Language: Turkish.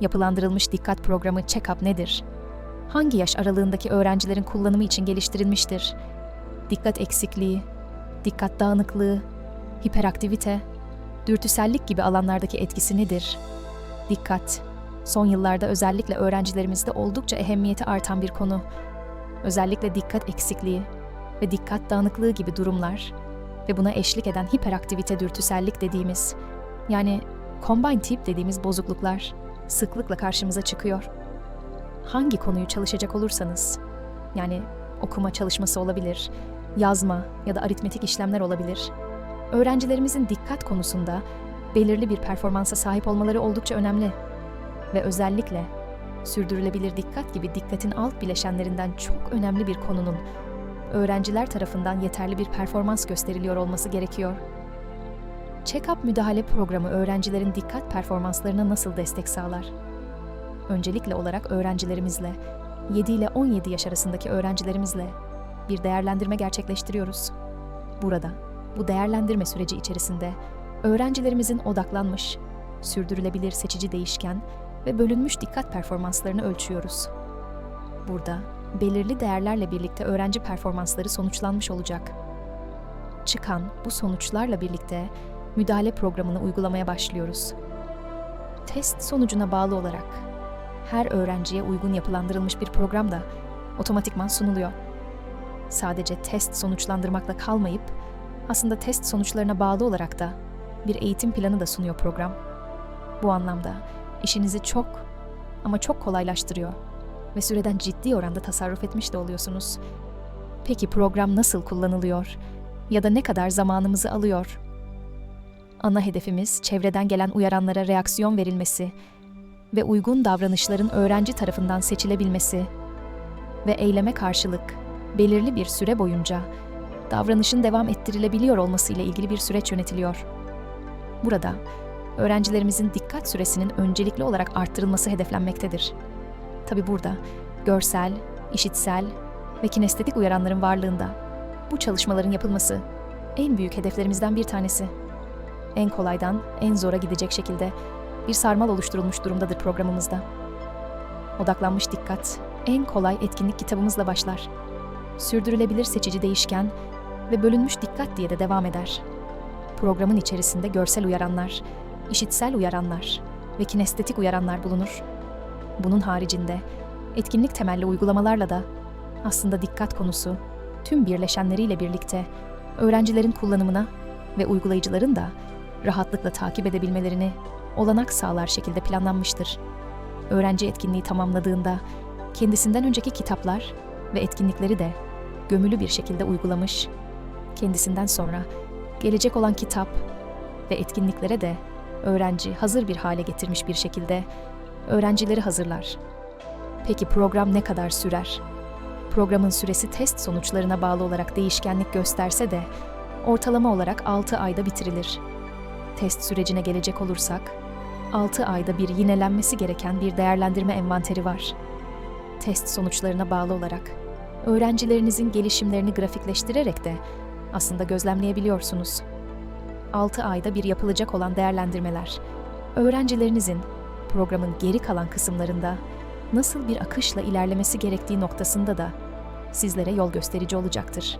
Yapılandırılmış dikkat programı Check-up nedir? Hangi yaş aralığındaki öğrencilerin kullanımı için geliştirilmiştir? Dikkat eksikliği, dikkat dağınıklığı, hiperaktivite, dürtüsellik gibi alanlardaki etkisi nedir? Dikkat, son yıllarda özellikle öğrencilerimizde oldukça ehemmiyeti artan bir konu. Özellikle dikkat eksikliği ve dikkat dağınıklığı gibi durumlar ve buna eşlik eden hiperaktivite dürtüsellik dediğimiz yani combine tip dediğimiz bozukluklar sıklıkla karşımıza çıkıyor. Hangi konuyu çalışacak olursanız yani okuma çalışması olabilir, yazma ya da aritmetik işlemler olabilir. Öğrencilerimizin dikkat konusunda belirli bir performansa sahip olmaları oldukça önemli ve özellikle sürdürülebilir dikkat gibi dikkatin alt bileşenlerinden çok önemli bir konunun öğrenciler tarafından yeterli bir performans gösteriliyor olması gerekiyor. Check-up müdahale programı öğrencilerin dikkat performanslarına nasıl destek sağlar? Öncelikle olarak öğrencilerimizle, 7 ile 17 yaş arasındaki öğrencilerimizle bir değerlendirme gerçekleştiriyoruz. Burada, bu değerlendirme süreci içerisinde öğrencilerimizin odaklanmış, sürdürülebilir seçici değişken ve bölünmüş dikkat performanslarını ölçüyoruz. Burada belirli değerlerle birlikte öğrenci performansları sonuçlanmış olacak. Çıkan bu sonuçlarla birlikte müdahale programını uygulamaya başlıyoruz. Test sonucuna bağlı olarak her öğrenciye uygun yapılandırılmış bir program da otomatikman sunuluyor. Sadece test sonuçlandırmakla kalmayıp aslında test sonuçlarına bağlı olarak da bir eğitim planı da sunuyor program. Bu anlamda işinizi çok ama çok kolaylaştırıyor ve süreden ciddi oranda tasarruf etmiş de oluyorsunuz. Peki program nasıl kullanılıyor ya da ne kadar zamanımızı alıyor? Ana hedefimiz çevreden gelen uyaranlara reaksiyon verilmesi ve uygun davranışların öğrenci tarafından seçilebilmesi ve eyleme karşılık belirli bir süre boyunca davranışın devam ettirilebiliyor olması ile ilgili bir süreç yönetiliyor. Burada öğrencilerimizin dikkat süresinin öncelikli olarak arttırılması hedeflenmektedir. Tabi burada görsel, işitsel ve kinestetik uyaranların varlığında bu çalışmaların yapılması en büyük hedeflerimizden bir tanesi. En kolaydan en zora gidecek şekilde bir sarmal oluşturulmuş durumdadır programımızda. Odaklanmış dikkat en kolay etkinlik kitabımızla başlar. Sürdürülebilir seçici değişken ve bölünmüş dikkat diye de devam eder. Programın içerisinde görsel uyaranlar, işitsel uyaranlar ve kinestetik uyaranlar bulunur. Bunun haricinde etkinlik temelli uygulamalarla da aslında dikkat konusu tüm birleşenleriyle birlikte öğrencilerin kullanımına ve uygulayıcıların da rahatlıkla takip edebilmelerini olanak sağlar şekilde planlanmıştır. Öğrenci etkinliği tamamladığında kendisinden önceki kitaplar ve etkinlikleri de gömülü bir şekilde uygulamış, kendisinden sonra gelecek olan kitap ve etkinliklere de öğrenci hazır bir hale getirmiş bir şekilde öğrencileri hazırlar. Peki program ne kadar sürer? Programın süresi test sonuçlarına bağlı olarak değişkenlik gösterse de ortalama olarak 6 ayda bitirilir. Test sürecine gelecek olursak, 6 ayda bir yinelenmesi gereken bir değerlendirme envanteri var. Test sonuçlarına bağlı olarak öğrencilerinizin gelişimlerini grafikleştirerek de aslında gözlemleyebiliyorsunuz. 6 ayda bir yapılacak olan değerlendirmeler öğrencilerinizin programın geri kalan kısımlarında nasıl bir akışla ilerlemesi gerektiği noktasında da sizlere yol gösterici olacaktır.